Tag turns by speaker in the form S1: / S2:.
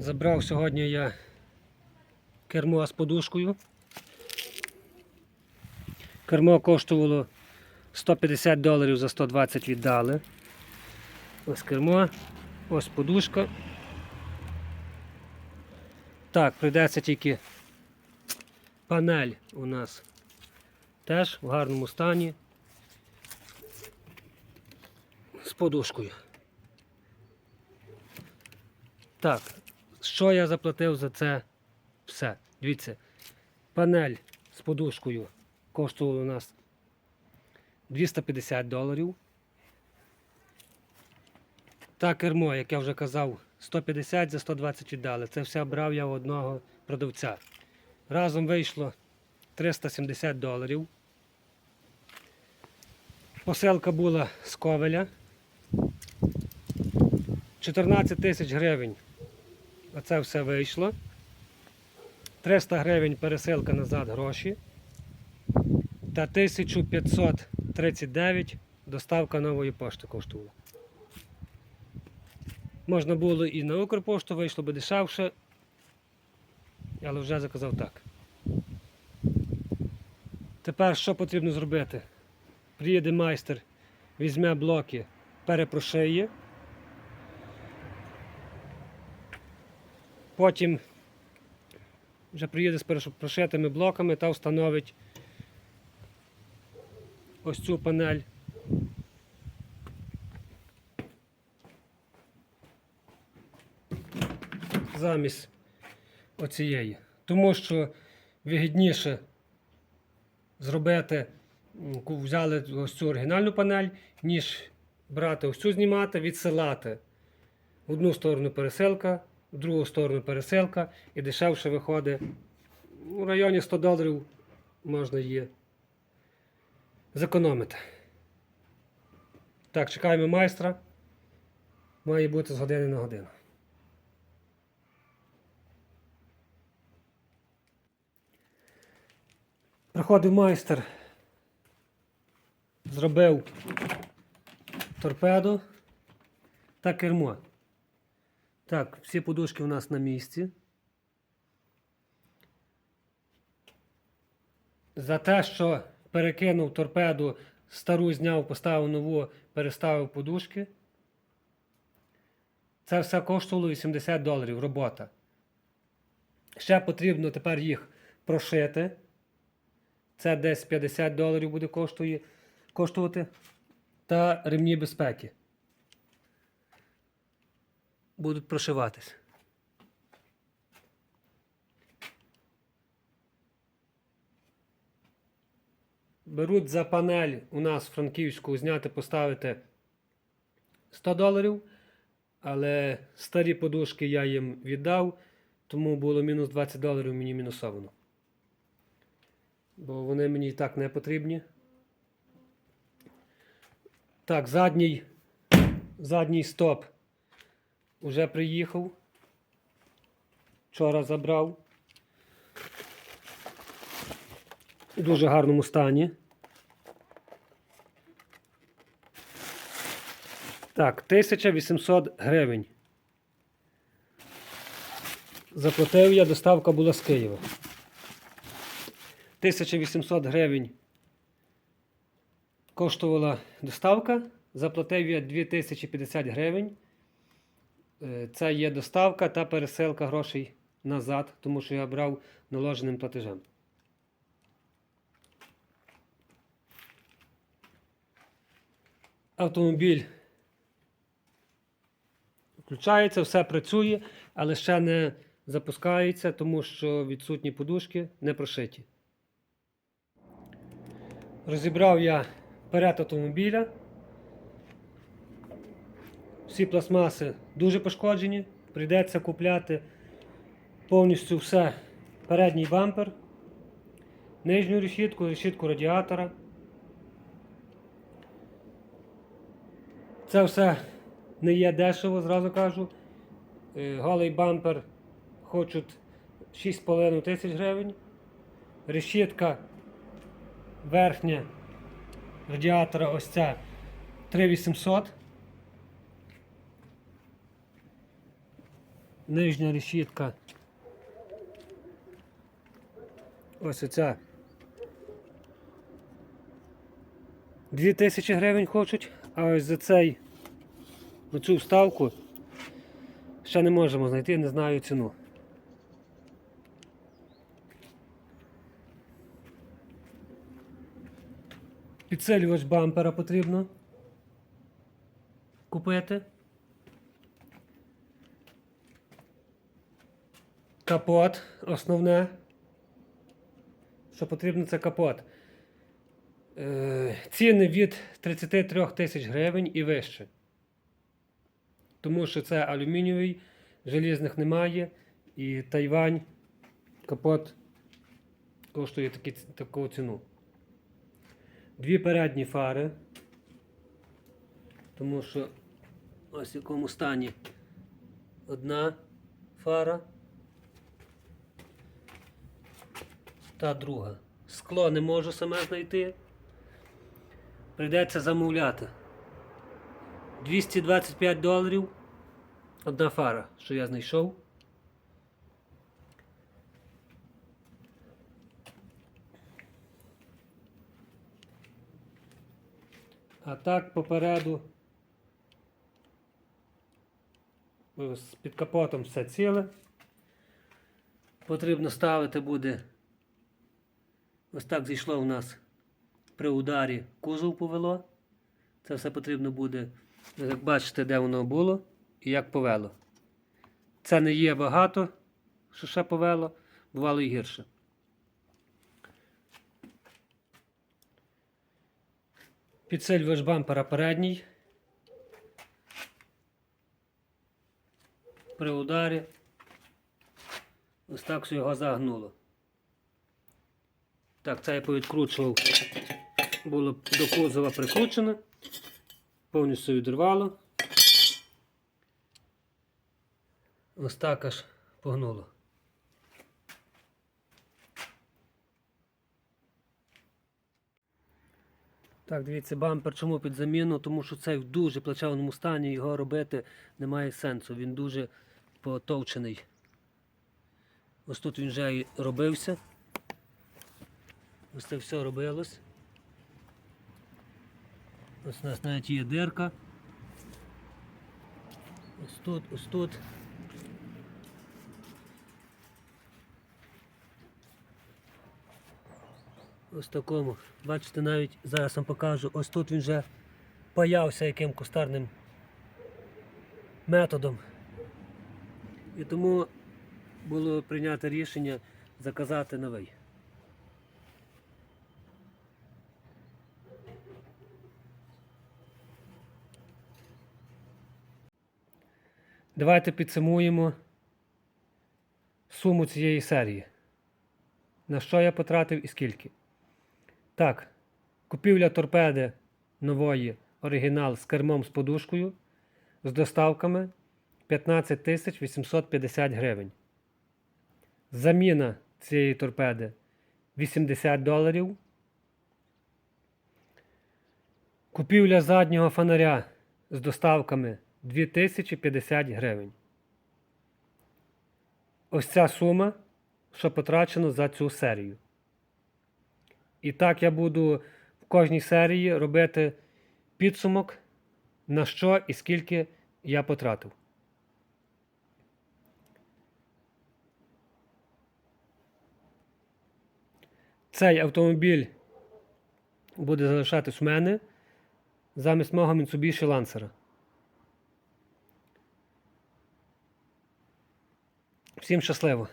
S1: Забрав сьогодні я кермо з подушкою. Кермо коштувало 150 доларів за 120 віддали. Ось кермо, ось подушка. Так, прийдеться тільки панель у нас теж в гарному стані. З подушкою. Так, що я заплатив за це все? Дивіться, панель з подушкою коштувала у нас 250 доларів. Та кермо, як я вже казав, 150 за 120 віддали. Це все брав я у одного продавця. Разом вийшло 370 доларів. Посилка була з Ковеля. 14 тисяч гривень. Оце все вийшло. 300 гривень пересилка назад гроші. Та 1539 доставка нової пошти коштувала. Можна було і на Укрпошту, вийшло би дешевше, але вже заказав так. Тепер що потрібно зробити? Приїде майстер, візьме блоки, перепрошиє. Потім вже приїде з прошитими блоками та встановить ось цю панель. Замість оцієї. Тому що вигідніше зробити, взяли ось цю оригінальну панель, ніж брати ось цю знімати, відсилати. В одну сторону пересилка, в другу сторону пересилка і дешевше виходить. У районі 100 доларів можна її зекономити. Так, чекаємо майстра. Має бути з години на годину. Приходив майстер, зробив торпеду та кермо. Так, всі подушки у нас на місці. За те, що перекинув торпеду, стару зняв, поставив нову, переставив подушки. Це все коштувало 80 доларів робота. Ще потрібно тепер їх прошити. Це десь 50 доларів буде коштує, коштувати. Та ремні безпеки. Будуть прошиватись. Беруть за панель у нас Франківську зняти, поставити 100 доларів. Але старі подушки я їм віддав, тому було мінус 20 доларів мені мінусовано. Бо вони мені і так не потрібні. Так, задній, задній стоп уже приїхав. Вчора забрав. У дуже гарному стані. Так, 1800 гривень. Заплатив я, доставка була з Києва. 1800 гривень коштувала доставка. Заплатив я 2050 гривень. Е, Це є доставка та пересилка грошей назад, тому що я брав наложеним платежем. Автомобіль включається, все працює, але ще не запускається, тому що відсутні подушки не прошиті. Розібрав я перед автомобіля. Всі пластмаси дуже пошкоджені. Прийдеться купляти повністю все. Передній бампер, нижню решітку, решітку радіатора. Це все не є дешево, зразу кажу. Е, Голий бампер хочуть 6,5 тисяч гривень. Решітка верхня радіатора ось ця 3800. Нижня решітка. Ось оця. 2000 гривень хочуть, а ось за цей оцю вставку ще не можемо знайти, не знаю ціну. Підсилювач бампера потрібно купити. Капот основне. Що потрібно, це капот. Е, ціни від 33 тисяч гривень і вище. Тому що це алюмінієвий, желізних немає. І Тайвань капот коштує такі, таку ціну. Дві передні фари. Тому що ось в якому стані одна фара. Та друга. Скло не можу саме знайти. Прийдеться замовляти. 225 доларів. Одна фара, що я знайшов. А так попереду з під капотом все ціле. Потрібно ставити буде. Ось так зійшло у нас при ударі кузов повело. Це все потрібно буде, як бачите, де воно було і як повело. Це не є багато, що ще повело, бувало і гірше. Підсилювач бампера передній. При ударі ось так все його загнуло. Так, це я повідкручував. Було до кузова прикручено. Повністю відірвало. Ось так аж погнуло. Так, дивіться, бампер чому під заміну, тому що цей в дуже плачевному стані, його робити немає сенсу. Він дуже потовчений. Ось тут він вже і робився. Ось це все робилось. Ось у нас навіть є дирка. Ось тут, ось тут. Ось такому. Бачите, навіть зараз вам покажу, ось тут він вже паявся яким кустарним методом. І тому було прийнято рішення заказати новий. Давайте підсумуємо суму цієї серії. На що я потратив і скільки. Так, купівля торпеди нової оригінал з кермом з подушкою з доставками 15 850 гривень. Заміна цієї торпеди 80 доларів. Купівля заднього фонаря з доставками 2050 гривень. Ось ця сума, що потрачено за цю серію. І так я буду в кожній серії робити підсумок, на що і скільки я потратив. Цей автомобіль буде залишатись у мене замість мого Mitsubishi Lancer. Всім щасливо!